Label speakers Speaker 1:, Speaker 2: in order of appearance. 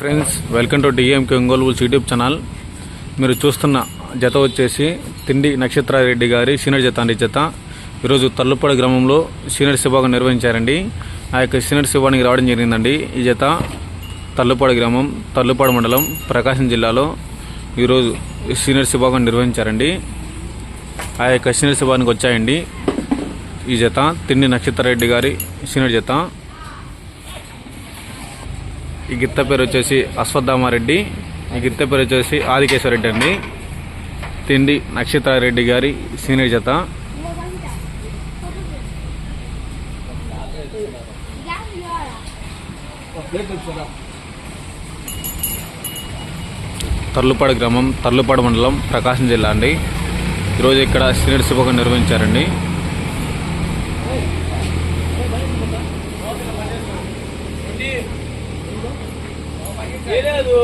Speaker 1: Friends welcome to DMK Ongole YouTube channel. మీరు చూస్తున్న జత వచ్చేసి తిండి నక్షత్రారెడ్డి గారి సీనియర్ జత అండి జత. ఈరోజు తల్లుపాడు గ్రామంలో సీనియర్ శిభాగం నిర్వహించారండి. ఆ యొక్క సీనియర్ శిభానికి రావడం జరిగిందండి. ఈ జత తల్లుపాడు గ్రామం తల్లుపాడు మండలం ప్రకాశం జిల్లాలో ఈరోజు సీనియర్ శిభాగం నిర్వహించారండి. ఆ యొక్క సీనియర్ శిభానికి వచ్చాయండి. ఈ జత తిండి నక్షత్రారెడ్డి గారి సీనియర్ జత. ఈ గిత్త పేరు వచ్చేసి అశ్వత్థామారెడ్డి. ఈ గిత్త పేరు వచ్చేసి ఆదికేశ్వరరెడ్డి అండి తిండి నక్షత్రారెడ్డి గారి సీనియర్ జత. తర్లుపాడు గ్రామం తర్లుపాడు మండలం ప్రకాశం జిల్లా అండి. ఈరోజు ఇక్కడ సీనియర్ శుభకం నిర్వహించారండి. లేదు.